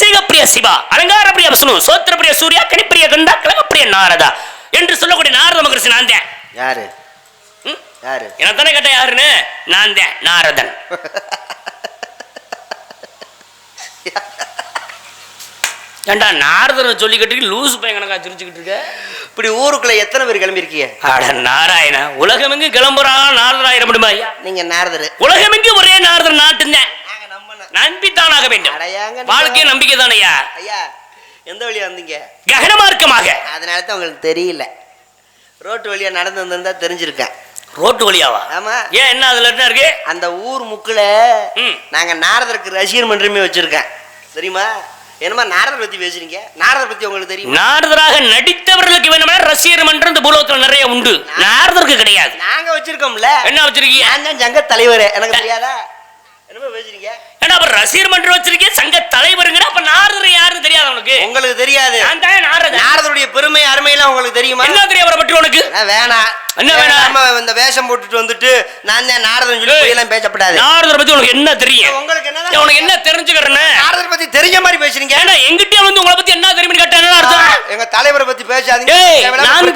அபிஷேகப்பிரிய சிவா அலங்காரப்பிரிய விஷ்ணு சோத்திரப்பிரிய சூர்யா கணிப்பிரிய கண்டா கலகப்பிரிய நாரதா என்று சொல்லக்கூடிய நாரத மகரிஷி நான் தான். யாரு? யாரு? எனக்கு தானே கேட்ட யாருன்னு? நான் தான் நாரதன். ஏண்டா நாரதன் சொல்லிக்கிட்டு லூசு பையன் கணக்கா சிரிச்சுக்கிட்டு இருக்க? இப்படி ஊருக்குள்ள எத்தனை பேர் கிளம்பியிருக்கீங்க? அட நாராயண உலகமெங்கு கிளம்புறான் நாரதராயிர முடியுமா ஐயா? நீங்க நாரதரு. உலகமெங்கு ஒரே நாரதன் நாட்டுந்தேன் நம்பித்தானாக வேண்டும். வாழ்க்கை நம்பிக்கை தானையா ஐயா எந்த வழியா வந்தீங்க? ககனமார்க்கமாக. அதனால தான் உங்களுக்கு தெரியல. ரோட்டு வழியா நடந்து வந்திருந்தா தெரிஞ்சிருக்கேன். ரோட்டு வழியாவா? ஆமா. ஏன் என்ன அதுல என்ன இருக்கு? அந்த ஊர் முக்குல. நாங்க நாரதருக்கு ரசிகர் மன்றமே வச்சிருக்கேன். தெரியுமா? என்னமா நாரதர் பத்தி பேசுறீங்க? நாரதர் பத்தி உங்களுக்கு தெரியுமா? நாரதராக நடித்தவர்களுக்கு வேணும்னா ரசிகர் மன்றம் இந்த பூலோகத்தில் நிறைய உண்டு. நாரதருக்கு கிடையாது. நாங்க வச்சிருக்கோம்ல. என்ன வச்சிருக்கீங்க? நான் தான் சங்க தலைவர். எனக்கு தெரியாதா? ஏன்னா அப்ப ரசிகர் மன்றம் வச்சிருக்கீங்க சங்க தலைவருங்கிற அப்ப நாரதர் யாருன்னு தெரியாது உனக்கு? உங்களுக்கு தெரியாது. நான் தான் நாரதன். நாரதருடைய பெருமை அருமையெல்லாம் உங்களுக்கு தெரியுமா? என்ன தெரியும் அவரை பற்றி உனக்கு? அதான் வேணாம் என்ன வேணாம்? நம்ம இந்த வேஷம் போட்டுட்டு வந்துட்டு நான் தான் நாரதன் சொல்லி. பொய்யெல்லாம் பேசப்படாது. நாரதரை பத்தி உனக்கு என்ன தெரியும்? உங்களுக்கு என்ன உனக்கு என்ன தெரிஞ்சுக்கிறேன்னு? நாரதர் பத்தி தெரிஞ்ச மாதிரி பேசுறீங்க. ஏன்னா எங்கிட்டே வந்து உங்களை பத்தி என்ன தெரியும்னு கேட்டா என்ன அர்த்தம்? எங்க தலைவரை பத்தி பேசாதீங்க. நான்